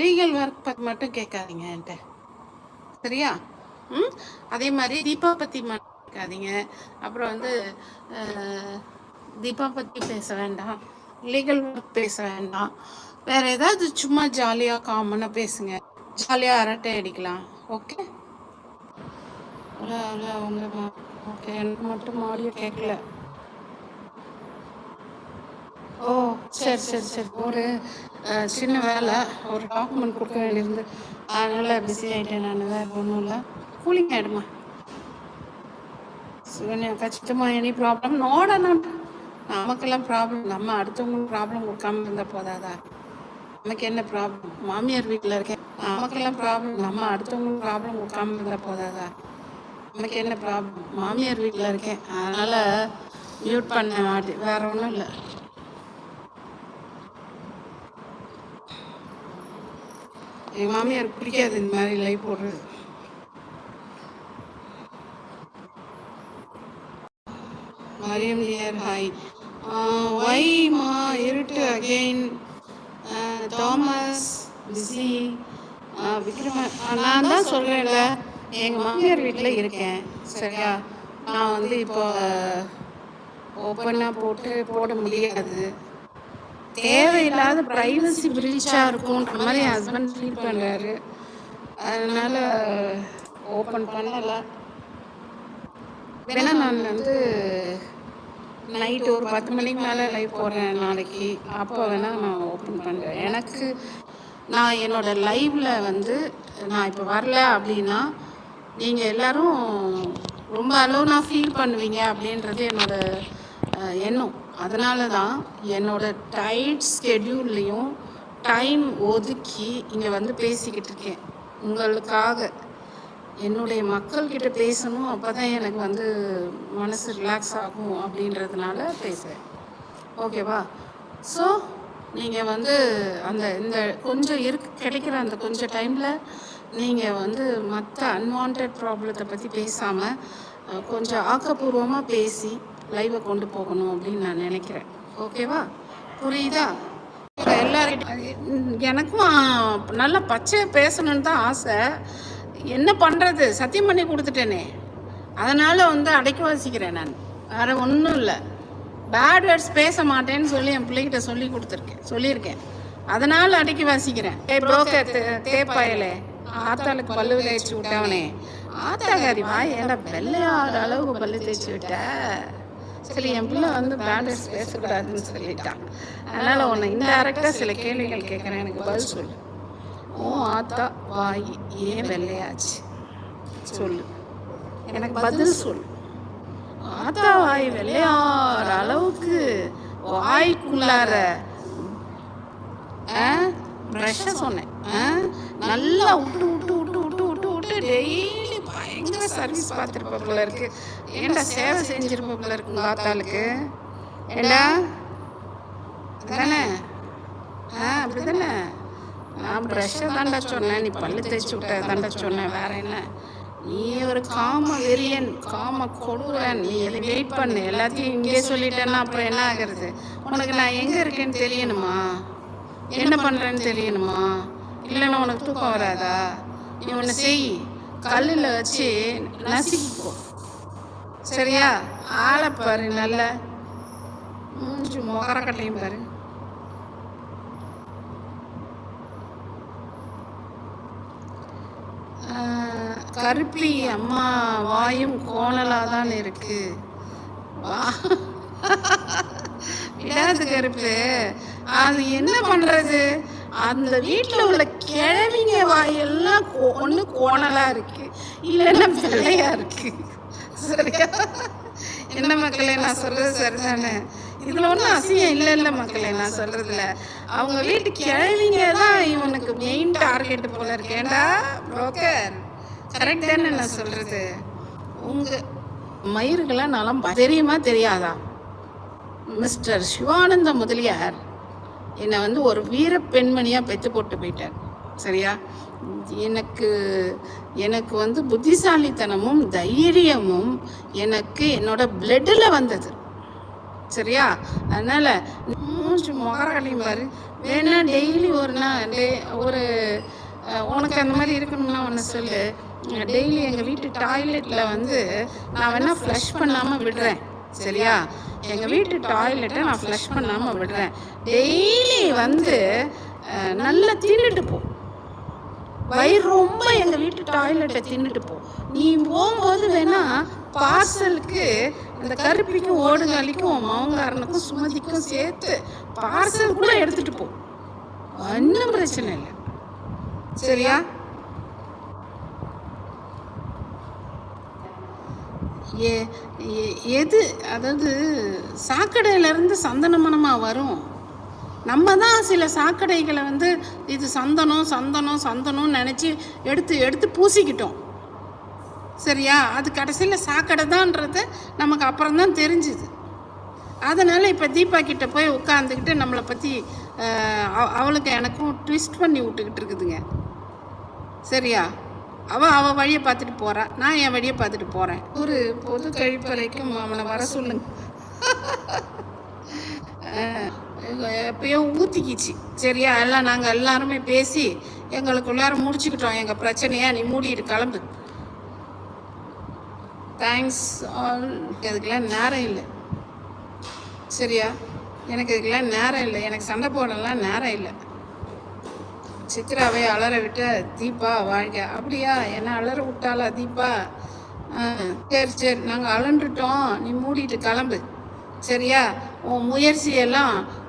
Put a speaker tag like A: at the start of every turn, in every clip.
A: Legal work பற்றி மட்டும் கேட்காதீங்க என்கிட்ட. சரியா? ம்? அதே மாதிரி தீபா பற்றி மட்டும் கேட்காதீங்க. அப்புறம் வந்து தீபா பற்றி பேச வேண்டாம். லீகல் ஒர்க் பேச வேண்டாம். வேற ஏதாவது சும்மா ஜாலியாக காமனாக பேசுங்க. ஜாலியாக அரட்டை அடிக்கலாம். ஓகே ஓகே எனக்கு மட்டும் ஆடியோ கேட்கல. ஓ சரி சரி சரி. ஒரு சின்ன வேலை. ஒரு டாக்குமெண்ட் கொடுக்க வேண்டியிருந்து அதனால் பிஸி ஆகிட்டேன் நான். வேறு ஒன்றும் இல்லை. கூலிங் ஆகிடுமா சுகன்யா கச்சிதமா எனி ப்ராப்ளம் நோடனா நமக்கெல்லாம் ப்ராப்ளம் நம்ம அடுத்தவங்களுக்கு ப்ராப்ளம் கொடுக்காம இருந்தால் போதாதா? நமக்கு என்ன ப்ராப்ளம் மாமியார் வீட்டில் இருக்கேன். நமக்கெல்லாம் ப்ராப்ளம் நம்ம அடுத்தவங்களுக்கு ப்ராப்ளம் கொடுக்காம இருந்தால் போதாதா? நமக்கு என்ன ப்ராப்ளம் மாமியார் வீட்டில் இருக்கேன். அதனால் மியூட் பண்ண மாட்டேன். வேற ஒன்றும் இல்லை. எங்கள் மாமியாருக்கு பிடிக்காது இந்த மாதிரி லைவ் போடுறது. மரியம் டியர் ஹாய் வை மா இருட்டு அகெயின் தாமஸ் பிஸி விக்ரம நான் தான் சொல்கிறேன்ல எங்கள் மாமியார் வீட்டில் இருக்கேன் சரியா? நான் வந்து இப்போ ஓப்பனாக போட்டு போட முடியாது. தேவையில்லாத ப்ரைவசி பிரீச்சாக இருக்கும்ன்ற மாதிரி என் ஹஸ்பண்ட் ஃபீல் பண்ணுறாரு அதனால் ஓப்பன் பண்ணலை. வேணா நான் வந்து நைட்டு ஒரு பத்து மணிக்கு மேலே லைவ் போடுறேன் நாளைக்கு. அப்போ வேணால் நான் ஓப்பன் பண்ணுறேன் எனக்கு நான் என்னோட லைவில் வந்து நான் இப்போ வரல அப்படின்னா நீங்கள் எல்லாரும் ரொம்ப அலோனாக ஃபீல் பண்ணுவீங்க அப்படின்றது என்னோட எண்ணம். அதனால தான் என்னோட டைட் ஸ்கெடியூல்லையும் டைம் ஒதுக்கி இங்கே வந்து பேசிக்கிட்டு இருக்கேன். உங்களுக்காக. என்னுடைய மக்கள்கிட்ட பேசணும் அப்போ தான் எனக்கு வந்து மனசு ரிலாக்ஸ் ஆகும் அப்படின்றதுனால பேசுகிறேன் ஓகேவா ஸோ நீங்கள் வந்து அந்த இந்த கொஞ்சம் இருக்கு கிடைக்கிற அந்த கொஞ்சம் டைமில் நீங்கள் வந்து மற்ற அன்வான்ட் ப்ராப்ளத்தை பற்றி பேசாமல் கொஞ்சம் ஆக்கப்பூர்வமாக பேசி லைவை கொண்டு போகணும் அப்படின்னு நான் நினைக்கிறேன். ஓகேவா புரியுதா? இப்போ எல்லார்கிட்ட எனக்கும் நல்லா பச்சையாக பேசணுன்னு தான் ஆசை. என்ன பண்ணுறது சத்தியம் பண்ணி கொடுத்துட்டேனே. அதனால் வந்து அடைக்க வாசிக்கிறேன் நான். வேறு ஒன்றும் இல்லை. பேட் வேர்ட்ஸ் பேச மாட்டேன்னு சொல்லி என் பிள்ளைகிட்ட சொல்லி கொடுத்துருக்கேன். சொல்லியிருக்கேன். அதனால் அடைக்கி வாசிக்கிறேன். ஏ புரோக்கர் தேப்பாயலே. ஆத்தாளுக்கு பல்லு தேய்ச்சி விட்டவனே. ஆத்தாகாரி வா ஏன்டா வெள்ளையாடுற அளவுக்கு பல்லு தேய்ச்சி விட்ட? சரி என் பிள்ளை வந்து பேட் பேசக்கூடாதுன்னு சொல்லிட்டான். அதனால் உன்னை இன்டைரக்டாக சில கேள்விகள் கேட்குறேன் எனக்கு பதில் சொல்லு. ஓ ஆத்தா வாய் ஏன் வெள்ளையாச்சு? சொல்லு. எனக்கு பதில் சொல்லு. ஆத்தா வாய் வெள்ளையாற அளவுக்கு வாய்க்குள்ளார ப்ரெஷ்ஷை சொன்னேன். நல்லா விட்டு விட்டு விட்டு விட்டு விட்டு விட்டு டெய்லி பயங்கர சர்வீஸ் பார்த்துருப்ப போல இருக்கு. ஏன்டா சேவை செஞ்சிருப்ப போல இருக்கு ஆத்தாளுக்கு ஏண்டா? தானே ஆ அப்படி தானே நான் ப்ரெஷ்ஷை தாண்டா சொன்னேன் நீ பல்லு தேய்ச்சி விட்ட தாண்டா சொன்னேன் வேற என்ன? நீ ஒரு காம வெறியன் காம கொடுவன் நீ வெயிட் பண்ணு எல்லாத்தையும் இங்கே சொல்லிட்டேன்னா அப்புறம் என்ன ஆகிறது? உனக்கு நான் எங்கே இருக்கேன்னு தெரியணுமா? என்ன பண்ணுறேன்னு தெரியணுமா? இல்லைன்னா உனக்கு தூக்கம் வராதா? நீ ஒன்று செய் கல்லில் வச்சு நசுக்கிக்கோ சரியா? ஆளை பாரு நல்ல. மூஞ்சி முகரக்கட்டையும் பாரு. கருப்பி அம்மா வாயும் கோணலாக தான் இருக்கு. வா. விடாது கருப்பு. அது என்ன பண்றது? அந்த வீட்டில் உள்ள கிழவிங்க வாயெல்லாம் ஒன்று கோணலா இருக்கு. இல்லைன்னா வெள்ளையா இருக்கு. சரியா என்ன மக்களே நான் சொல்றது சரிதானே? இதுல ஒன்றும் அசியம் இல்லை இல்லை மக்களே நான் சொல்றதுல. அவங்க வீட்டு கிழவிங்க தான் இவனுக்கு மெயின் டார்கெட் போல இருக்கேன்டா புரோக்கர் கரெக்ட் தானே நான் சொல்றது. உங்க மயிருக்கெல்லாம் நலம் தெரியுமா தெரியாதா? மிஸ்டர் சிவானந்த முதலியார் என்னை வந்து ஒரு வீர பெண்மணியாக பெற்று போட்டு போயிட்டார். சரியா? எனக்கு எனக்கு வந்து புத்திசாலித்தனமும் தைரியமும் எனக்கு என்னோட பிளட்டில் வந்தது. சரியா? அதனால் மூச்சு மொகராளி மாதிரி வேணா டெய்லி ஒரு நாள் டே ஒரு உனக்கு அந்த மாதிரி இருக்கணும்னா ஒன்று சொல்லு. டெய்லி எங்கள் வீட்டு டாய்லெட்டில் வந்து நான் வேணால் ஃப்ளஷ் பண்ணாமல் விடுறேன். சரியா? எங்கள் வீட்டு டாய்லெட்டை நான் ஃப்ளஷ் பண்ணாமல் விடுறேன். டெய்லி வந்து நல்லா தீண்டுட்டு போ. வயிறு ரொம்ப எங்க வீட்டு டாய்லெட்டை தின்னுட்டு போ. நீ போகும்போது வேணா பார்சலுக்கு அந்த கருப்பிக்கும் ஓடுங்காலிக்கும் மவங்காரனுக்கும் சுமதிக்கும் சேர்த்து பார்சல் கூட எடுத்துட்டு போ. ஒன்றும் பிரச்சனை இல்லை. சரியா? ஏ எ- எது அதாவது சாக்கடையிலேருந்து சந்தனமனமாக வரும். நம்ம தான் சில சாக்கடைகளை வந்து இது சந்தனம் சந்தனம் சந்தனம்னு நினச்சி எடுத்து எடுத்து பூசிக்கிட்டோம். சரியா? அது கடைசியில் சாக்கடை தான்றது நமக்கு அப்புறம் தான் தெரிஞ்சுது. அதனால் இப்போ தீபா கிட்ட போய் உட்காந்துக்கிட்டு நம்மளை பற்றி அவளுக்கு எனக்கும் ட்விஸ்ட் பண்ணி விட்டுக்கிட்டு இருக்குதுங்க. சரியா? அவள் அவள் வழியை பார்த்துட்டு போறா. நான் என் வழியை பார்த்துட்டு போகிறேன் ஒரு பொது கழிப்பறைக்கும் அவனை வர சொல்லுங்க. எப்பயும் ஊற்றிக்கிச்சு சரியா? எல்லாம் நாங்கள் எல்லாருமே பேசி எங்களுக்குள்ளார முடிச்சுக்கிட்டோம். எங்கள் பிரச்சனையாக நீ மூடிட்டு கிளம்பு. தேங்க்ஸ் ஆல் அதுக்கெல்லாம் நேரம் இல்லை. சரியா? எனக்கு இதுக்கெல்லாம் நேரம் இல்லை. எனக்கு சண்டை போடலாம் நேரம் இல்லை. சித்ராவை அலற விட்ட தீபா வாழ்க. அப்படியா? என்ன அலற விட்டாளா தீபா? ஆ, சரி சரி. நாங்கள் அலண்டுட்டோம். நீ மூடிட்டு கிளம்பு. சரியா? உன் முயற்சியெல்லாம்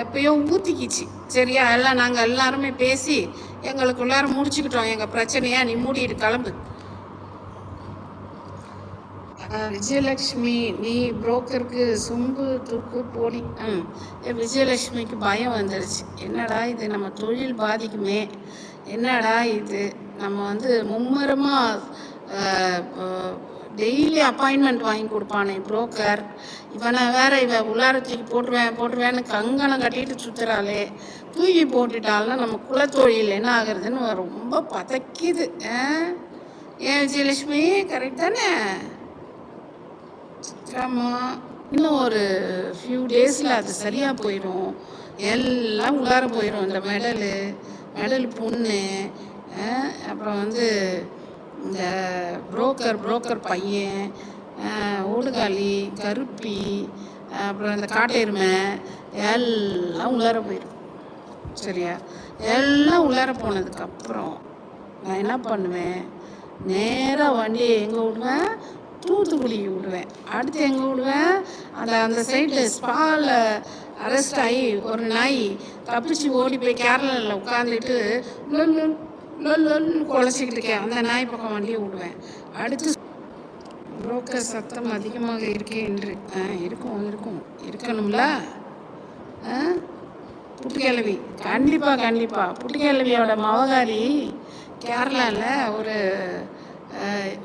A: எப்பயோ ஊற்றிக்கிச்சு சரியா? எல்லாம் நாங்கள் எல்லாருமே பேசி எங்களுக்குள்ளார முடிச்சுக்கிட்டோம். எங்கள் பிரச்சனையா? நீ மூடிட்டு கிளம்பு. விஜயலட்சுமி நீ புரோக்கருக்கு சொம்பு துக்கு போனி ம். விஜயலட்சுமிக்கு பயம் வந்துருச்சு. என்னடா இது? நம்ம தொழில் பாதிக்குமே. என்னடா இது? நம்ம வந்து மும்முரமாக டெய்லி அப்பாயின்மெண்ட் வாங்கி கொடுப்பானே புரோக்கர் இவனை வேற இவ உள்ளார தூக்கி போட்டுருவேன் போட்டுருவேன்னு கங்கணம் கட்டிட்டு சுத்துறாளே. தூக்கி போட்டுட்டாலும் நம்ம குலத்தொழில் என்ன ஆகுறதுன்னு ரொம்ப பதைக்குது. ஆ? ஏன் விஜயலட்சுமி கரெக்ட் தானே? ஆமாம் இன்னும் ஒரு ஃபியூ டேஸில் அது சரியாக போயிடும் எல்லாம் உள்ளார போயிடும் இந்த மெடலு மெடல் பொண்ணு அப்புறம் வந்து இந்த புரோக்கர் புரோக்கர் பையன் ஓடுகாலி கருப்பி அப்புறம் இந்த காட்டெருமை எல்லாம் உள்ளார போயிடும் சரியா? எல்லாம் உள்ளார போனதுக்கப்புறம் நான் என்ன பண்ணுவேன்? நேராக வண்டியை எங்கே விடுவேன்? தூத்துக்குடிக்கு விடுவேன். அடுத்து எங்கே விடுவேன்? அந்த அந்த சைடு ஸ்பாவில் அரெஸ்ட் ஆகி ஒரு நாய் தப்பிச்சு ஓடி போய் கேரளாவில் உட்காந்துட்டு லொல்லுன்னு குலைச்சிக்கிட்டு இருக்கேன். அந்த நாய் பக்கம் வண்டியை விடுவேன் அடுத்து புரோக்கர் சத்தம் அதிகமாக இருக்கே என்று. ஆ இருக்கும் இருக்கும். இருக்கணும்ல? ஆ? புட்டுக்கிழவி. கண்டிப்பாக கண்டிப்பாக புட்டுக்கிழவியோட மவகாரி கேரளாவில் ஒரு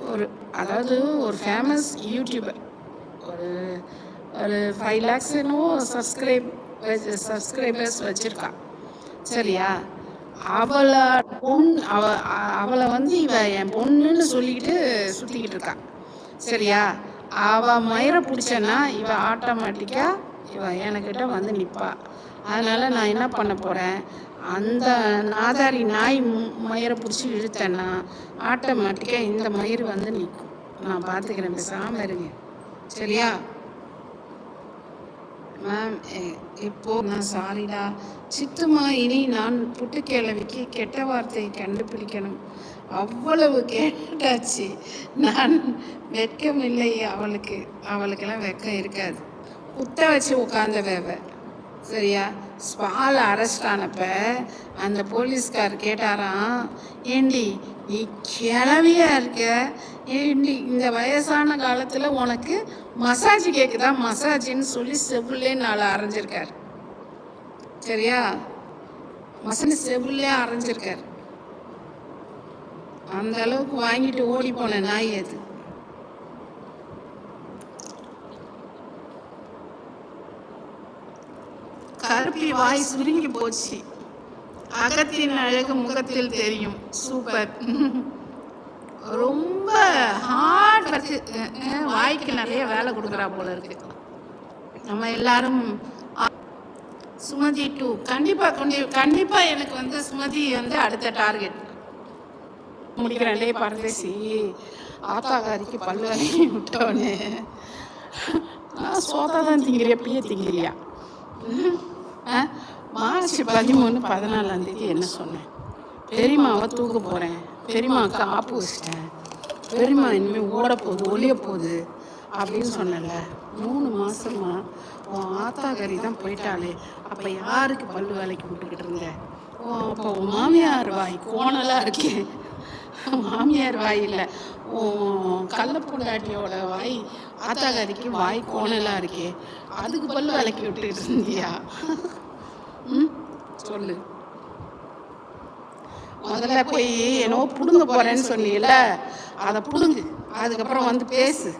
A: ஒரு அதாவது ஒரு ஃபேமஸ் யூடியூபர் ஒரு ஒரு ஃபைவ் லேக்ஸ் என்னவோ சப்ஸ்கிரைப் சப்ஸ்கிரைபர்ஸ் வச்சுருக்கா. சரியா? அவளை பொண் அவ அவளை வந்து இவ என் பொண்ணுன்னு சொல்லிக்கிட்டு சுற்றிக்கிட்டு இருக்கா. சரியா? அவ மயிரை பிடிச்சேன்னா இவ ஆட்டோமேட்டிக்காக இவ என்கிட்ட வந்து நிற்பா அதனால் நான் என்ன பண்ண போகிறேன் அந்த நாதாரி நாய் மயிரை பிடிச்சி இழுத்தேன்னா ஆட்டோமேட்டிக்காக இந்த மயிர் வந்து நிற்கும் நான் பார்த்துக்கிறேன் பேசாமல் இருங்க சரியா? மேம் இப்போ நான் சாரிடா. சித்துமா இனி நான் புட்டுக்கிழவிக்கு கெட்ட வார்த்தையை கண்டுபிடிக்கணும். அவ்வளவு கேட்டாச்சு. நான் வெட்கம் இல்லை அவளுக்கு. அவளுக்கெல்லாம் வெட்கம் இருக்காது. குத்த வச்சு உட்காந்த வேவை. சரியா? ஸ்பால் அரெஸ்ட் ஆனப்ப அந்த போலீஸ்கார் கேட்டாராம் ஏண்டி நீ கிளவியா இருக்க? ஏண்டி இந்த வயசான காலத்தில் உனக்கு மசாஜ் கேட்குதா மசாஜின்னு சொல்லி செவ்விலே நாலு அரைஞ்சிருக்கார். சரியா? மசனு செவ்விலே அரைஞ்சிருக்கார். அந்த அளவுக்கு வாங்கிட்டு ஓடி போன நாய் அது கருப்பி வாய் சுருங்கி போச்சு. அகத்தின் அழகு முகத்தில் தெரியும். சூப்பர் ரொம்ப ஹார்ட் ஒர்க்கு வாய்க்கு நிறைய வேலை கொடுக்குறா போல இருக்கு. நம்ம எல்லாரும் சுமதி டூ கண்டிப்பாக கொண்டு கண்டிப்பாக எனக்கு வந்து சுமதி வந்து அடுத்த டார்கெட் முடிக்கிறேன் டே பரதேசி ஆத்தாக்காரிக்கு பல்லு வலி விட்டோன்னு நான் சோதா தான் திங்கிறியா பிய திங்கிறியா? ம்? மார்ச் பதிமூணு பதினாலாம் தேதி என்ன சொன்னேன்? பெரியம்மாவை தூக்க போகிறேன் பெரியம்மாவுக்கு ஆப்பு வச்சிட்டேன். பெரியம்மா இனிமேல் ஓட போகுது ஒளிய போகுது அப்படின்னு சொன்னல மூணு மாதமா உன் ஆத்தாக்கறி தான் போயிட்டாளே. அப்போ யாருக்கு பல்லு வேலைக்கு விட்டுக்கிட்டு இருந்த? ஓ அப்போ உன் மாமியார் வாய் கோணலாக இருக்கேன் மாமியார் வாய் இல்லை உன் கள்ள வாய் ஆத்தாக்காரிக்கு வாய் கோணலாக இருக்கே. அதுக்கு பல்லு விளக்கி விட்டுட்டு இருந்தியா? ம்? சொல்லு. முதல்ல போய் என்னவோ பிடுங்க போறேன்னு சொன்னீல்ல. அதை பிடுங்கு. அதுக்கப்புறம் வந்து பேசு.